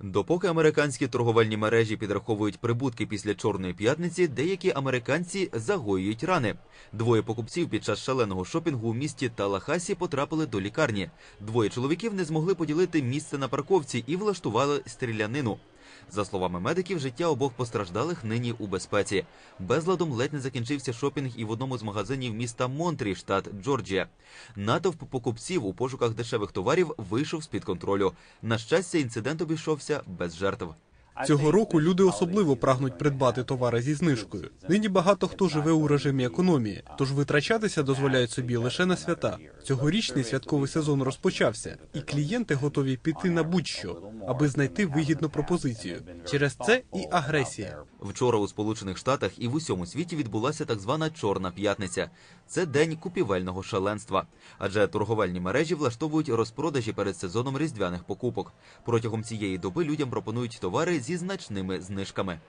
Допоки американські торговельні мережі підраховують прибутки після чорної п'ятниці, деякі американці загоюють рани. Двоє покупців під час шаленого шопінгу у місті Талахасі потрапили до лікарні. Двоє чоловіків не змогли поділити місце на парковці і влаштували стрілянину. За словами медиків, життя обох постраждалих нині у безпеці. Безладом ледь не закінчився шопінг і в одному з магазинів міста Монтрі, штат Джорджія. Натовп покупців у пошуках дешевих товарів вийшов з під контролю. На щастя, інцидент обійшовся без жертв. Цього року люди особливо прагнуть придбати товари зі знижкою. Нині багато хто живе у режимі економії, тож витрачатися дозволяють собі лише на свята. Цьогорічний святковий сезон розпочався, і клієнти готові піти на будь-що, аби знайти вигідну пропозицію. Через це і агресія. Вчора у Сполучених Штатах і в усьому світі відбулася так звана Чорна п'ятниця. Це день купівельного шаленства. Адже торговельні мережі влаштовують розпродажі перед сезоном різдвяних покупок. Протягом цієї доби людям пропонують товари зі значними знижками.